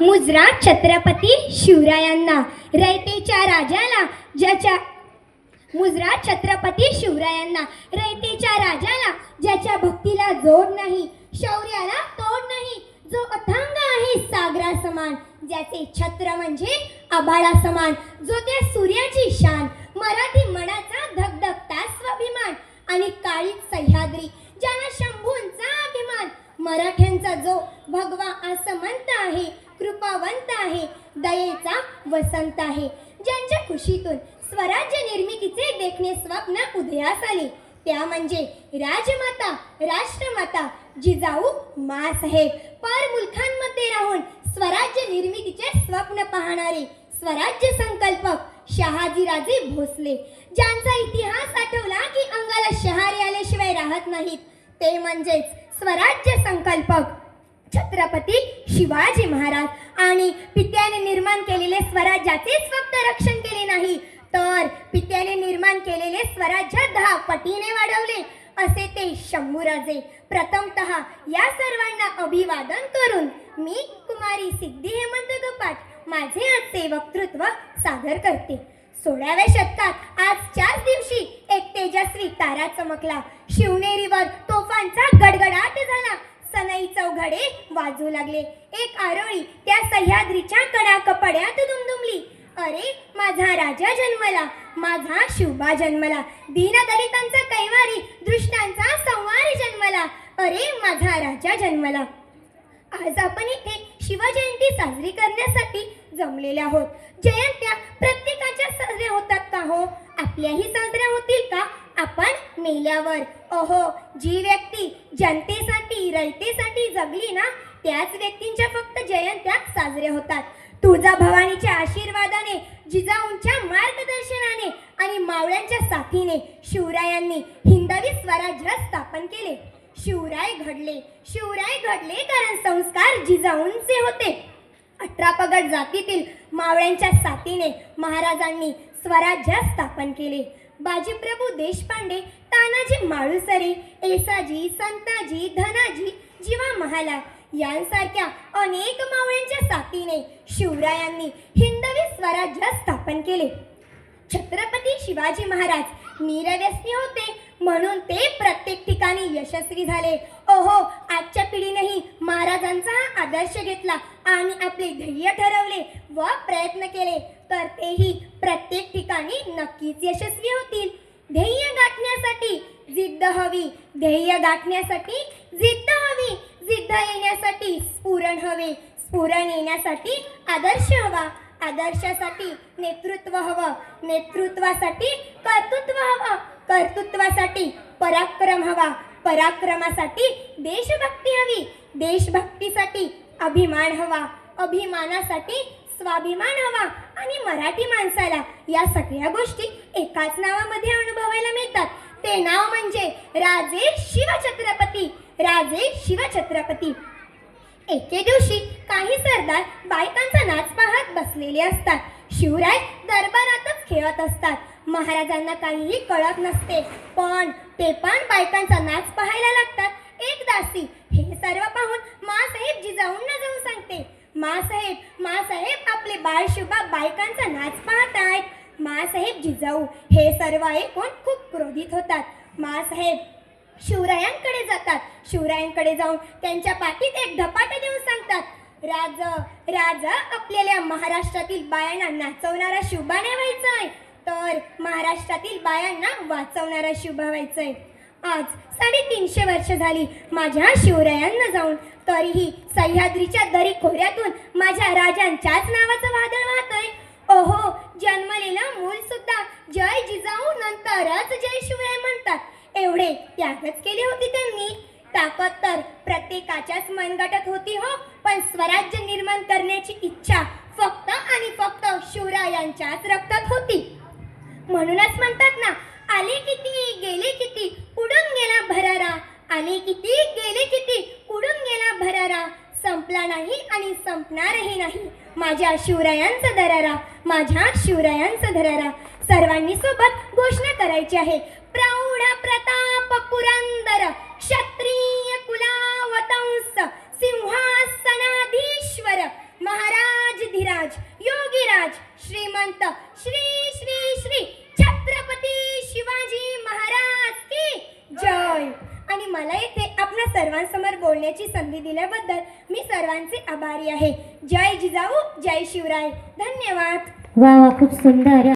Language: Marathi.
मुजरा छत्रपती शिवरायांना रयतेच्या राजाला ज्याच्या मुजरा छत्रपती शिवरायांना रयतेच्या राजाला ज्याच्या भक्तीला जोड नाही शौर्याला तोड नाही जो अथांग आहे सागरा समान ज्याचे छत्र म्हणजे आभाळा समान जो त्या सूर्याची शान मराठी मनाचा धगधगता स्वाभिमान आणि काळी सह्याद्री ज्याला शंभूंचा अभिमान मराठ्यांचा जो भगवा आसमंत आहे कृपावंत आहे दयेचा वसंत आहे. ज्यांच्या खुशीतून स्वराज्य निर्मितीचे देखणे स्वप्न उदयास आले त्या म्हणजे राजमाता राष्ट्रमाता जिजाऊ मासाहेब. पर मुलखांमध्ये राहून स्वराज्य निर्मितीचे स्वप्न पाहणारे स्वराज्य संकल्पक शहाजीराजे भोसले ज्यांचा इतिहास आठवला की अंगाला शहारे आल्याशिवाय राहत नाहीत ते म्हणजेच स्वराज्य संकल्पक. छत्रपती शिवाजी महाराज. आणि पित्याने निर्माण केलेले स्वराज्याचे फक्त रक्षण केले नाही तर पित्याने निर्माण केलेले स्वराज्य दहा पटीने वाढवले. असे ते शंभूराजे प्रथमतः या सर्वांना अभिवादन करून मी कुमारी सिद्धी हेमंत दुपाट माझे आजचे वक्तृत्व सादर करते. सोळाव्या शतकात आजच्याच दिवशी एक तेजस्वी तारा चमकला. शिवनेरीवर तोफांचा गडगडाट झाला. सनई चौघडे वाजू लागले. एक आरोळी त्या सह्याद्रीच्या कडा कपड्यात दुमदुमली. अरे माझा राजा जन्मला माझा शिवबा जन्मला. दीनदलितांचा कैवारी दृष्टांचा संवार जन्मला. अरे माझा राजा जन्मला. आज आपण इथे शिवजयंती साजरी करण्यासाठी जमलेले आहोत. जयंत्या प्रत्येकाच्या साजऱ्या होतात का हो? आपल्याही साजऱ्या होतील का? आपण मेल्यावर. अहो जी व्यक्ती जनतेसाठी रयतेसाठी जगली ना त्याच व्यक्तींच्या फक्त जयंत्या साजरे होतात. तुळजा भवानीच्या आशीर्वादाने जिजाऊंच्या मार्गदर्शनाने आणि मावळ्यांच्या साथीने शिवरायांनी हिंदवी स्वराज्य स्थापन केले. शिवराय घडले. शिवराय घडले कारण संस्कार जिजाऊंचे होते. अठरा पगड जातीतील मावळ्यांच्या साथीने महाराजांनी स्वराज्य स्थापन केले. बाजीप्रभू देशपांडे तानाजी माळुसरे एसाजी संताजी धनाजी जीवा महाला यांसारख्या अनेक मावळ्यांच्या साथीने शिवरायांनी हिंदवी स्वराज्य स्थापन केले. छत्रपती शिवाजी महाराज निरव्यसनी होते म्हणून ते प्रत्येक ठिकाणी यशस्वी झाले. ओहो आजच्या पिढीनेही महाराजांचा हा आदर्श घेतला आणि आपले ध्येय ठरवले व प्रयत्न केले. तर तेही प्रत्येक नक्कीच यशस्वी होतील. ध्येय गाठण्यासाठी जिद्द हवी. ध्येय गाठण्यासाठी जिद्द हवी. जिद्द येण्यासाठी स्फुरण हवे. स्फुरण येण्यासाठी आदर्श हवा. आदर्शासाठी नेतृत्व हवं. नेतृत्वासाठी कर्तृत्व हवं. कर्तृत्वासाठी पराक्रम हवा. पराक्रमासाठी देशभक्ती हवी. देशभक्तीसाठी अभिमान हवा. अभिमानासाठी स्वाभिमान हवा आणि मराठी माणसाला या सगळ्या गोष्टी एकाच नावामध्ये अनुभवायला मिळतात. ते नाव म्हणजे राजे शिवछत्रपती राजे शिवछत्रपती. एके दिवशी काही सरदार बायकांचा नाच पाहत बसलेले असतात. शिवराय दरबारातच खेळत असतात. महाराजांना काहीही कळत नसते पण ते पण बायकांचा नाच पाहायला लागतात एक दासी हे सर्व पाहून मासाहेब जिजाऊंना जाऊन सांगते मासाहेब मासाहेब बाळ बायकांचा नाच पाहत आहेत मासाहेब जिजाऊ हे सर्व ऐकून खूप क्रोधित होतात. मासाहेब शिवरायांकडे जातात. शिवरायांकडे जाऊन त्यांच्या पाठीत एक धपाटे देऊन सांगतात. राजा राजा आपल्याला महाराष्ट्रातील बायांना नाचवणारा शिवबा नेवायचा आहे तर महाराष्ट्रातील बायांना वाचवणारा शिव व्हायचा आहे आज साडेतीनशे वर्ष झाली माझ्या शिवरायांना जाऊन. तरीही सह्याद्रीच्या दरी खोऱ्यातून माझ्या राजांच्याच नावाचं वादळ वाहतोय. ओहो जन्मलेलं मूल सुद्धा जय जिजाऊ नंतरच जय शिवराय म्हणतात. एवढे त्यागच केले होते त्यांनी. ताकद तर प्रत्येकाच्याच मनगटत होती हो पण स्वराज्य निर्माण करण्याची इच्छा फक्त आणि फक्त शिवरायांच्याच रक्तात होती. म्हणूनच म्हणतात ना आले किती गेले किती गेला भरारा. आले किती? गेले किती? उडून गेला भरारा? संपला नाही आणि संपणारही नाही. माझ्या शिवरायांचा दरारा. माझ्या शिवरायांचा दरारा. सर्वांनी सोबत घोषणा करायची आहे. प्रौढ प्रताप पुरंदर क्षत्रिय कुलावतंस सिंहासनाधीश्वर महाराज धीराज योगीराज श्रीमंत श्री श्री श्री मला इथे आपल्या सर्वांसमोर बोलण्याची संधी दिल्याबद्दल मी सर्वांचे आभारी आहे. जय जिजाऊ जय शिवराय. धन्यवाद. वा वा खूप सुंदर.